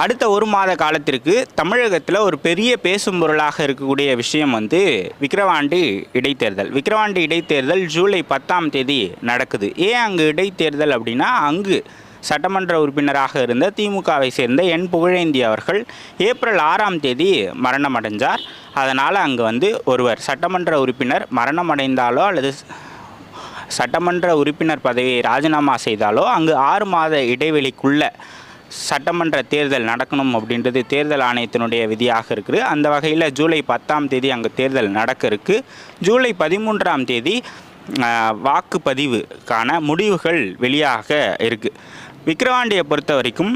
அடுத்த ஒரு மாத காலத்திற்கு தமிழகத்தில் ஒரு பெரிய பேசும் பொருளாக இருக்கக்கூடிய விஷயம் வந்து விக்கிரவாண்டி இடைத்தேர்தல். விக்கிரவாண்டி இடைத்தேர்தல் ஜூலை பத்தாம் தேதி நடக்குது. ஏன் அங்கு இடைத்தேர்தல் அப்படின்னா அங்கு சட்டமன்ற உறுப்பினராக இருந்த திமுகவை சேர்ந்த என் புகழேந்தி அவர்கள் ஏப்ரல் ஆறாம் தேதி மரணம் அடைஞ்சார் அதனால் அங்கு வந்து ஒருவர் சட்டமன்ற உறுப்பினர் மரணம் அடைந்தாலோ அல்லது சட்டமன்ற உறுப்பினர் பதவியை ராஜினாமா செய்தாலோ அங்கு ஆறு மாத இடைவெளிக்குள்ள சட்டமன்ற தேர்தல் நடக்கணும் அப்படின்றது தேர்தல் ஆணையத்தினுடைய விதியாக இருக்குது. அந்த வகையில் ஜூலை பத்தாம் தேதி அங்கே தேர்தல் நடக்க இருக்குது ஜூலை பதிமூன்றாம் தேதி வாக்குப்பதிவுக்கான முடிவுகள் வெளியாக இருக்குது விக்கிரவாண்டியை பொறுத்த வரைக்கும்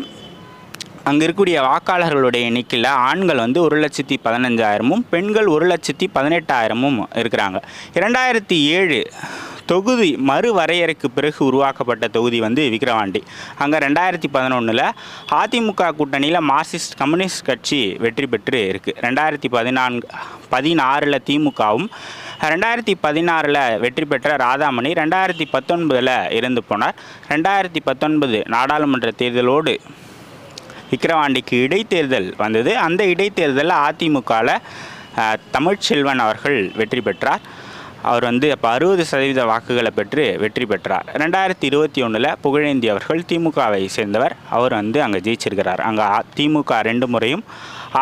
அங்கே இருக்கக்கூடிய வாக்காளர்களுடைய எண்ணிக்கையில் ஆண்கள் வந்து ஒரு லட்சத்தி பதினஞ்சாயிரமும் பெண்கள் ஒரு லட்சத்தி பதினெட்டாயிரமும் இருக்கிறாங்க. இரண்டாயிரத்தி ஏழு தொகுதி மறுவரையறைக்கு பிறகு உருவாக்கப்பட்ட தொகுதி வந்து விக்கிரவாண்டி. அங்கே ரெண்டாயிரத்தி பதினொன்றில் அதிமுக கூட்டணியில் மார்க்சிஸ்ட் கம்யூனிஸ்ட் கட்சி வெற்றி பெற்று இருக்குது ரெண்டாயிரத்தி பதினான்கு பதினாறில் திமுகவும் ரெண்டாயிரத்தி பதினாறில் வெற்றி பெற்ற ராதாமணி ரெண்டாயிரத்தி பத்தொன்பதில் இறந்து போனார். ரெண்டாயிரத்தி பத்தொன்பது நாடாளுமன்ற தேர்தலோடு விக்கிரவாண்டிக்கு இடைத்தேர்தல் வந்தது. அந்த இடைத்தேர்தலில் அதிமுகவில் தமிழ்ச்செல்வன் அவர்கள் வெற்றி பெற்றார். அவர் வந்து அப்போ அறுபது சதவீத வாக்குகளை பெற்று வெற்றி பெற்றார். ரெண்டாயிரத்தி இருபத்தி ஒன்றில் புகழேந்தி அவர்கள் திமுகவை சேர்ந்தவர். அவர் வந்து அங்கே ஜெயிச்சிருக்கிறார். அங்கே திமுக ரெண்டு முறையும்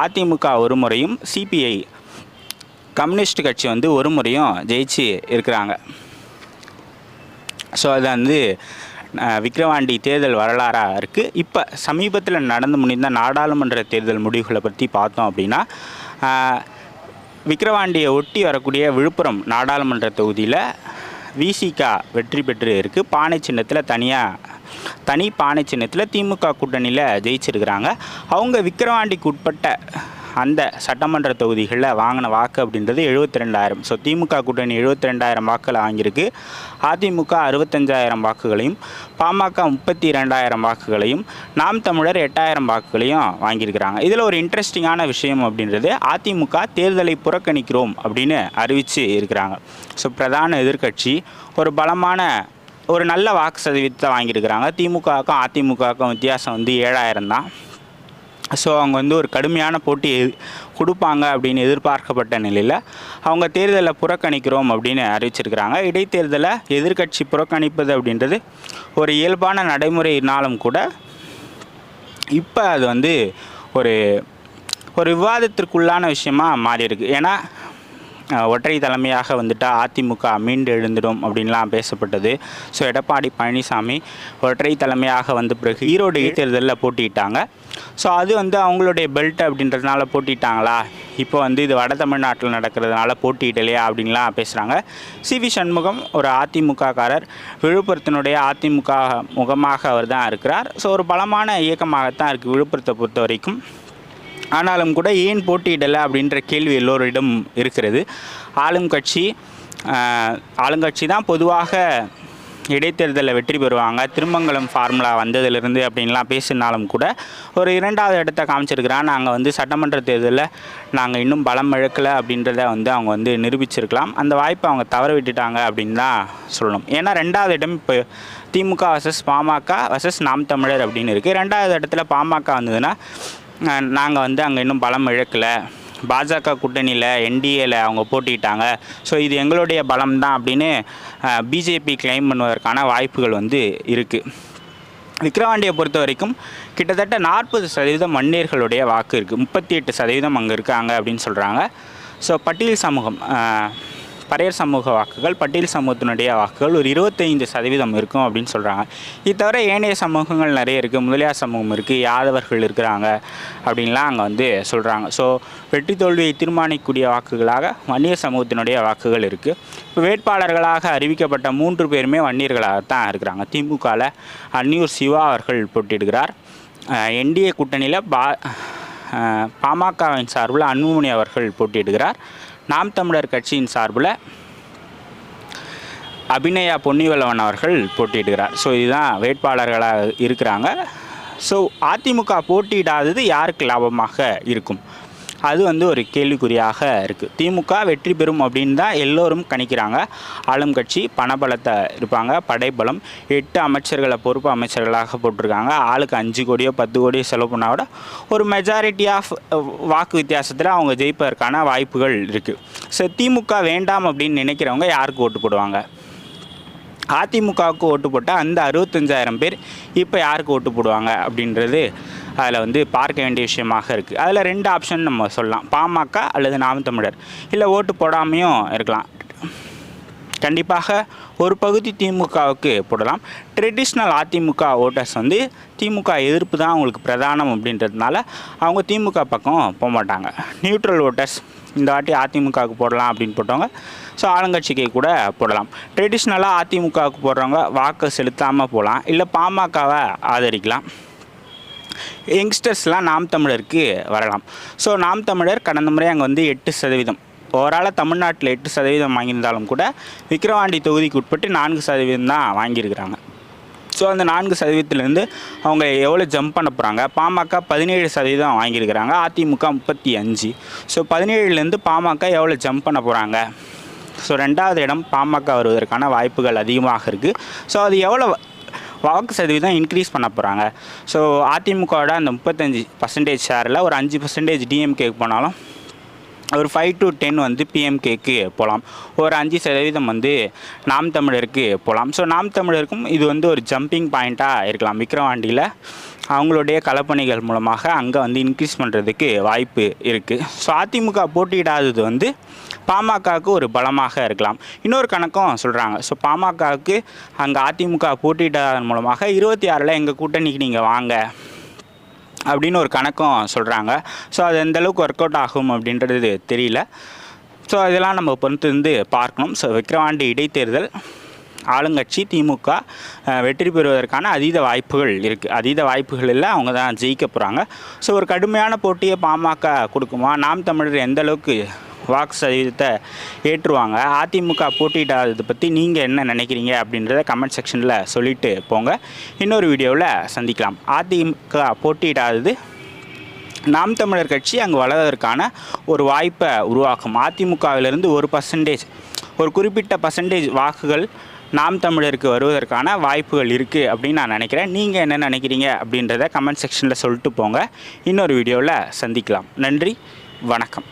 அதிமுக ஒரு முறையும் சிபிஐ கம்யூனிஸ்ட் கட்சி வந்து ஒரு முறையும் ஜெயிச்சு இருக்கிறாங்க. ஸோ அது வந்து விக்ரவாண்டி தேர்தல் வரலாறாக இருக்குது இப்போ சமீபத்தில் நடந்து முடிந்த நாடாளுமன்ற தேர்தல் முடிவுகளை பற்றி பார்த்தோம் அப்படின்னா விக்கிரவாண்டியை ஒட்டி வரக்கூடிய விழுப்புரம் நாடாளுமன்ற தொகுதியில் விசிகா வெற்றி பெற்று இருக்குது பானை சின்னத்தில் தனியாக தனி பானை சின்னத்தில் திமுக கூட்டணியில் ஜெயிச்சிருக்கிறாங்க. அவங்க விக்கிரவாண்டிக்கு உட்பட்ட அந்த சட்டமன்ற தொகுதிகளில் வாங்கின வாக்கு அப்படின்றது எழுபத்தி ரெண்டாயிரம் ஸோ திமுக கூட்டணி எழுபத்தி ரெண்டாயிரம் வாக்குகளை வாங்கியிருக்கு. அதிமுக அறுபத்தஞ்சாயிரம் வாக்குகளையும் பாமக முப்பத்தி ரெண்டாயிரம் வாக்குகளையும் நாம் தமிழர் எட்டாயிரம் வாக்குகளையும் வாங்கியிருக்கிறாங்க. இதில் ஒரு இன்ட்ரெஸ்டிங்கான விஷயம் அப்படின்றது அதிமுக தேர்தலை புறக்கணிக்கிறோம் அப்படின்னு அறிவித்து இருக்கிறாங்க. ஸோ பிரதான எதிர்க்கட்சி ஒரு பலமான ஒரு நல்ல வாக்கு சதவீதத்தை வாங்கியிருக்கிறாங்க. திமுகவுக்கும் அதிமுகவுக்கும் வித்தியாசம் வந்து ஏழாயிரம் தான். ஸோ அவங்க வந்து ஒரு கடுமையான போட்டி கொடுப்பாங்க அப்படின்னு எதிர்பார்க்கப்பட்ட நிலையில் அவங்க தேர்தலை புறக்கணிக்கிறோம் அப்படின்னு அறிவிச்சிருக்கிறாங்க. இடைத்தேர்தலை எதிர்க்கட்சி புறக்கணிப்பது அப்படின்றது ஒரு இயல்பான நடைமுறையினாலும் கூட இப்போ அது வந்து ஒரு ஒரு விவாதத்திற்குள்ளான விஷயமா மாறி இருக்கு ஏன்னா ஒற்றை தலைமையாக வந்துட்டா அதிமுக மீண்டு எழுந்திடும் அப்படின்லாம் பேசப்பட்டது. ஸோ எடப்பாடி பழனிசாமி ஒற்றை தலைமையாக வந்த பிறகு ஈரோடு தேர்தலில் போட்டியிட்டாங்க. ஸோ அது வந்து அவங்களுடைய பெல்ட் அப்படின்றதுனால போட்டிட்டாங்களா? இப்போ வந்து இது வட தமிழ்நாட்டில் நடக்கிறதுனால போட்டியிடலையா அப்படின்லாம் பேசுகிறாங்க சி. வி. சண்முகம் ஒரு அதிமுககாரர் விழுப்புரத்தினுடைய அதிமுக முகமாக அவர் தான் இருக்கிறார். ஸோ ஒரு பலமான இயக்கமாகத்தான் இருக்குது விழுப்புரத்தை பொறுத்த வரைக்கும். ஆனாலும் கூட ஏன் போட்டியிடலை அப்படின்ற கேள்வி எல்லோரிடம் இருக்கிறது. ஆளும் கட்சி ஆளுங்கட்சி தான் பொதுவாக இடைத்தேர்தலில் வெற்றி பெறுவாங்க. திருமங்கலம் ஃபார்முலா வந்ததுலேருந்து அப்படின்லாம் பேசினாலும் கூட ஒரு இரண்டாவது இடத்த காமிச்சிருக்கிறான் நாங்கள் வந்து சட்டமன்ற தேர்தலில் நாங்கள் இன்னும் பலம் இழக்கலை அப்படின்றத வந்து அவங்க வந்து நிரூபிச்சிருக்கலாம். அந்த வாய்ப்பை அவங்க தவற விட்டுட்டாங்க அப்படின்னு தான் சொல்லணும். ஏன்னா ரெண்டாவது இடம் இப்போ திமுக வர்சஸ் பாமக வர்சஸ் நாம் தமிழர் அப்படின்னு இருக்குது ரெண்டாவது இடத்துல பாமக வந்ததுன்னா நாங்கள் வந்து அங்கே இன்னும் பலம் இழக்கலை. பாஜக கூட்டணியில் என்டிஏல அவங்க போட்டிட்டாங்க ஸோ இது எங்களுடைய பலம் தான் அப்படின்னு பிஜேபி கிளைம் பண்ணுவதற்கான வாய்ப்புகள் வந்து இருக்குது விக்ரவாண்டியை பொறுத்த வரைக்கும் கிட்டத்தட்ட நாற்பது சதவீதம் மன்னியர்களுடைய வாக்கு இருக்குது முப்பத்தி எட்டு சதவீதம் அங்கே இருக்காங்க அப்படின்னு சொல்கிறாங்க ஸோ பட்டியல் சமூகம் பரையர் சமூக வாக்குகள் பட்டியல் சமூகத்தினுடைய வாக்குகள் ஒரு இருபத்தைந்து சதவீதம் இருக்கும் அப்படின்னு சொல்கிறாங்க இது தவிர ஏனைய சமூகங்கள் நிறைய இருக்குது முதலியார் சமூகம் இருக்குது யாதவர்கள் இருக்கிறாங்க அப்படின்லாம் அங்கே வந்து சொல்கிறாங்க ஸோ வெற்றி தோல்வியை தீர்மானிக்கக்கூடிய வாக்குகளாக வன்னியர் சமூகத்தினுடைய வாக்குகள் இருக்குது இப்போ வேட்பாளர்களாக அறிவிக்கப்பட்ட மூன்று பேருமே வன்னியர்களாகத்தான் இருக்கிறாங்க. திமுகவில் அன்னியூர் சிவா அவர்கள் போட்டியிடுகிறார். என்டிஏ கூட்டணியில் பா பாமகவின் சார்பில் அன்புமணி அவர்கள் போட்டியிடுகிறார். நாம் தமிழர் கட்சியின் சார்பில் அபிநயா பொன்னிவளவன் அவர்கள் போட்டியிடுகிறார். ஸோ இதுதான் வேட்பாளர்களாக இருக்கிறாங்க. ஸோ அதிமுக போட்டியிடாதது யாருக்கு லாபமாக இருக்கும்? அது வந்து ஒரு கேள்விக்குறியாக இருக்குது திமுக வெற்றி பெறும் அப்படின்னு தான் எல்லோரும் கணிக்கிறாங்க. ஆளும் கட்சி பணபலத்தை இருப்பாங்க. படைபலம் எட்டு அமைச்சர்களை பொறுப்பு அமைச்சர்களாக போட்டிருக்காங்க. ஆளுக்கு அஞ்சு கோடியோ பத்து கோடியோ செலவு பண்ணால் கூட ஒரு மெஜாரிட்டி ஆஃப் வாக்கு வித்தியாசத்தில் அவங்க ஜெயிப்பதற்கான வாய்ப்புகள் இருக்குது ஸோ திமுக வேண்டாம் அப்படின்னு நினைக்கிறவங்க யாருக்கு ஓட்டு போடுவாங்க? அதிமுகவுக்கு ஓட்டு போட்டால் அந்த அறுபத்தஞ்சாயிரம் பேர் இப்போ யாருக்கு ஓட்டு போடுவாங்க அப்படின்றது அதில் வந்து பார்க்க வேண்டிய விஷயமாக இருக்குது. அதில் ரெண்டு ஆப்ஷன் நம்ம சொல்லலாம். பாமக அல்லது நாம் தமிழர். இல்லை ஓட்டு போடாமையும் இருக்கலாம். கண்டிப்பாக ஒரு பகுதி திமுகவுக்கு போடலாம். ட்ரெடிஷ்னல் அதிமுக ஓட்டர்ஸ் வந்து திமுக எதிர்ப்பு தான் அவங்களுக்கு பிரதானம் அப்படின்றதுனால அவங்க திமுக பக்கம் போக மாட்டாங்க. நியூட்ரல் ஓட்டர்ஸ் இந்த வாட்டி அதிமுகவுக்கு போடலாம் அப்படின்னு போட்டவங்க ஸோ ஆளுங்கட்சிக்கு கூட போடலாம். ட்ரெடிஷ்னலாக அதிமுகவுக்கு போடுறவங்க வாக்கு செலுத்தாமல் போகலாம். இல்லை பாமகவை ஆதரிக்கலாம். யங்ஸ்டர்ஸ்லாம் நாம் தமிழருக்கு வரலாம். ஸோ நாம் தமிழர் கடந்த முறை அங்கே வந்து எட்டு சதவீதம். ஓவராலாக தமிழ்நாட்டில் எட்டு சதவீதம் வாங்கியிருந்தாலும் கூட விக்கிரவாண்டி தொகுதிக்கு உட்பட்டு நான்கு சதவீதம் தான் வாங்கியிருக்கிறாங்க. ஸோ அந்த நான்கு சதவீதத்துலேருந்து அவங்க எவ்வளோ ஜம்ப் பண்ண போகிறாங்க பாமக பதினேழு சதவீதம் வாங்கியிருக்கிறாங்க. அதிமுக முப்பத்தி அஞ்சு. ஸோ பதினேழுலேருந்து பாமக எவ்வளோ ஜம்ப் பண்ண போகிறாங்க ஸோ ரெண்டாவது இடம் பாமக வருவதற்கான வாய்ப்புகள் அதிகமாக இருக்குது ஸோ அது எவ்வளோ வாக்கு சதவீதம் இன்க்ரீஸ் பண்ண போகிறாங்க ஸோ அதிமுகவோட அந்த முப்பத்தஞ்சு பர்சன்டேஜ் ஷேரில் ஒரு அஞ்சு பர்சன்டேஜ் டிஎம்கேக்கு போனாலும் ஒரு ஃபைவ் டு டென் வந்து பிஎம்கேக்கு போகலாம் ஒரு அஞ்சு சதவீதம் வந்து நாம் தமிழருக்கு போகலாம் ஸோ நாம் தமிழருக்கும் இது வந்து ஒரு ஜம்பிங் பாயிண்ட்டாக இருக்கலாம். விக்ரவாண்டியில் அவங்களுடைய கலப்பணிகள் மூலமாக அங்கே வந்து இன்க்ரீஸ் பண்ணுறதுக்கு வாய்ப்பு இருக்குது ஸோ அதிமுக போட்டியிடாதது வந்து பாமகவுக்கு ஒரு பலமாக இருக்கலாம். இன்னொரு கணக்கும் சொல்கிறாங்க ஸோ பாமகவுக்கு அங்கே அதிமுக போட்டியிடாதன் மூலமாக இருபத்தி ஆறில் எங்கள் கூட்டணிக்கு நீங்கள் வாங்க அப்படின்னு ஒரு கணக்கும் சொல்கிறாங்க ஸோ அது எந்தளவுக்கு ஒர்க் அவுட் ஆகும் அப்படின்றது தெரியல. ஸோ இதெல்லாம் நம்ம பொறுத்து வந்து பார்க்கணும். ஸோ விக்ரவாண்டி இடைத்தேர்தல் ஆளுங்கட்சி திமுக வெற்றி பெறுவதற்கான அதீத வாய்ப்புகள் இருக்குது அதீத வாய்ப்புகளில் அவங்க தான் ஜெயிக்க போகிறாங்க ஸோ ஒரு கடுமையான போட்டியை பாமக கொடுக்குமா? நாம் தமிழர் எந்த அளவுக்கு வாக்கு சதவீதத்தை ஏற்றுவாங்க? அதிமுக போட்டியிடாததை பற்றி நீங்கள் என்ன நினைக்கிறீங்க? அப்படின்றத கமெண்ட் செக்ஷனில் சொல்லிட்டு போங்க. இன்னொரு வீடியோவில் சந்திக்கலாம். அதிமுக போட்டியிடாதது நாம் தமிழர் கட்சி அங்கே வளர்வதற்கான ஒரு வாய்ப்பை உருவாக்கும். அதிமுகவிலிருந்து ஒரு பர்சன்டேஜ் ஒரு குறிப்பிட்ட பர்சன்டேஜ் வாக்குகள் நாம் தமிழருக்கு வருவதற்கான வாய்ப்புகள் இருக்குது அப்படின்னு நான் நினைக்கிறேன். நீங்கள் என்ன நினைக்கிறீங்க அப்படின்றத கமெண்ட் செக்ஷனில் சொல்லிட்டு போங்க. இன்னொரு வீடியோவில் சந்திக்கலாம். நன்றி வணக்கம்.